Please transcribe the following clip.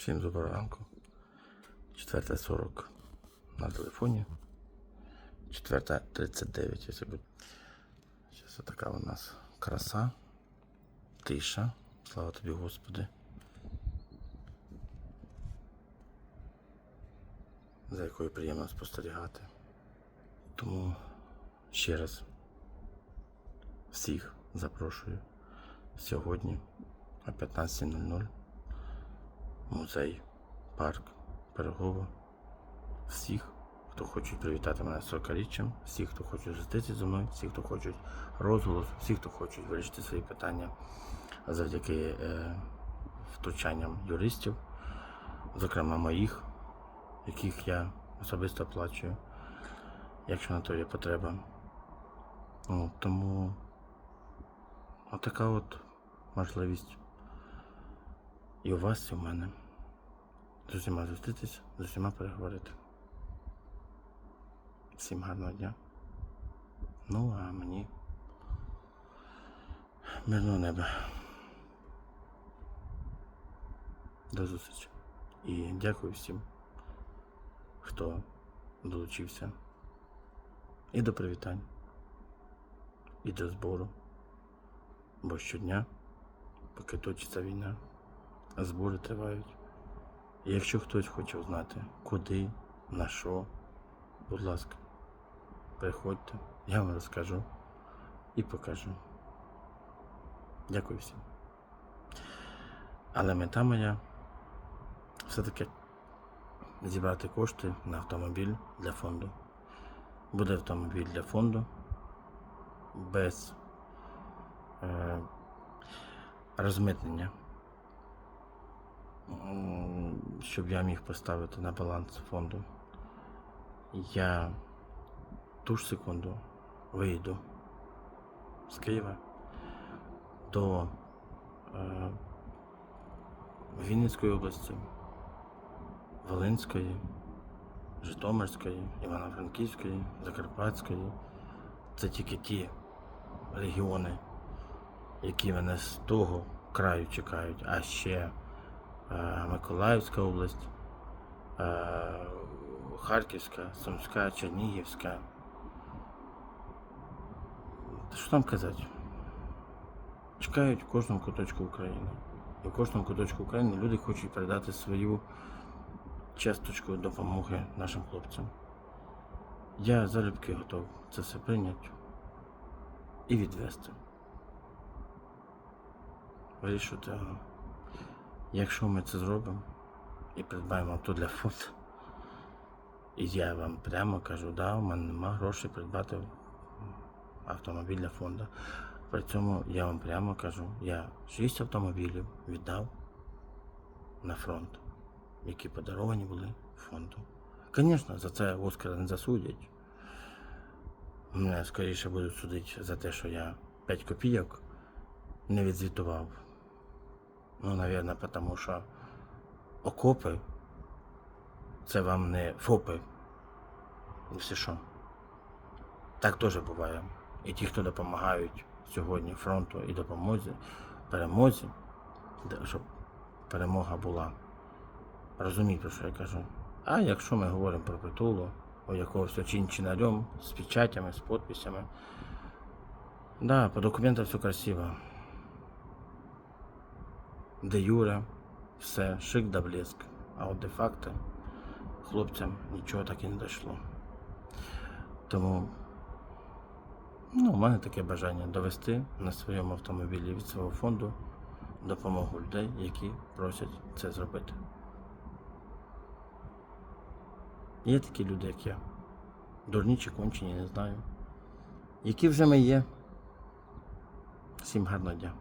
Всім доброго ранку. 4.40 на телефоні. 4.39, якщо буде. Зараз така у нас краса, тиша. Слава тобі, Господи. За якою приємно спостерігати. Тому ще раз всіх запрошую сьогодні о 15.00 музей, парк, Пирогова. Всіх, хто хоче привітати мене з 40-річчям, всіх, хто хоче зустрітися зі мною, всіх, хто хоче розголос, всіх, хто хоче вирішити свої питання завдяки е, втручанням юристів, зокрема моїх, яких я особисто оплачую, якщо на то є потреба. Ну, тому отака от можливість і у вас, і у мене. З усіма зустрітися, з усіма переговорити. Всім гарного дня. Ну, а мені мирного неба. До зустрічі. І дякую всім, хто долучився і до привітань, і до збору. Бо щодня, поки точиться війна, збори тривають. Якщо хтось хоче знати, куди, на що, будь ласка, приходьте, я вам розкажу і покажу. Дякую всім. Але мета моя все-таки зібрати кошти на автомобіль для фонду. Буде автомобіль для фонду без е, розмитнення щоб я міг поставити на баланс фонду. Я ту ж секунду вийду з Києва до е, Вінницької області, Волинської, Житомирської, Івано-Франківської, Закарпатської. Це тільки ті регіони, які мене з того краю чекають, а ще Миколаївська область, е, Харківська, Сумська, Чернігівська. Що там казати? Чекають в кожному куточку України. І в кожному куточку України люди хочуть передати свою часточку допомоги нашим хлопцям. Я залюбки готов це все прийняти і відвести. Вирішувати. Якщо ми це зробимо і придбаємо авто для фонду, і я вам прямо кажу, да, у мене нема грошей придбати автомобіль для фонду. При цьому я вам прямо кажу, я 6 автомобілів віддав на фронт, які подаровані були фонду. Звісно, за це Оскара не засудять. Мене скоріше будуть судити за те, що я 5 копійок не відзвітував. Ну, наверное, потому що окопи це вам не ФОПи. Все що. Так теж буває. І ті, хто допомагають сьогодні фронту і допомозі, перемозі, щоб перемога була. Розумієте, що я кажу. А якщо ми говоримо про притулу, у якогось чинчинарем з печатями, з підписями, да, по документам все красиво. Де Юре, все, шик да блеск. А от де-факто хлопцям нічого так і не дійшло. Тому ну, у мене таке бажання довести на своєму автомобілі від свого фонду допомогу людей, які просять це зробити. Є такі люди, як я. Дурні чи кончені, не знаю. Які вже ми є. Всім гарного дня.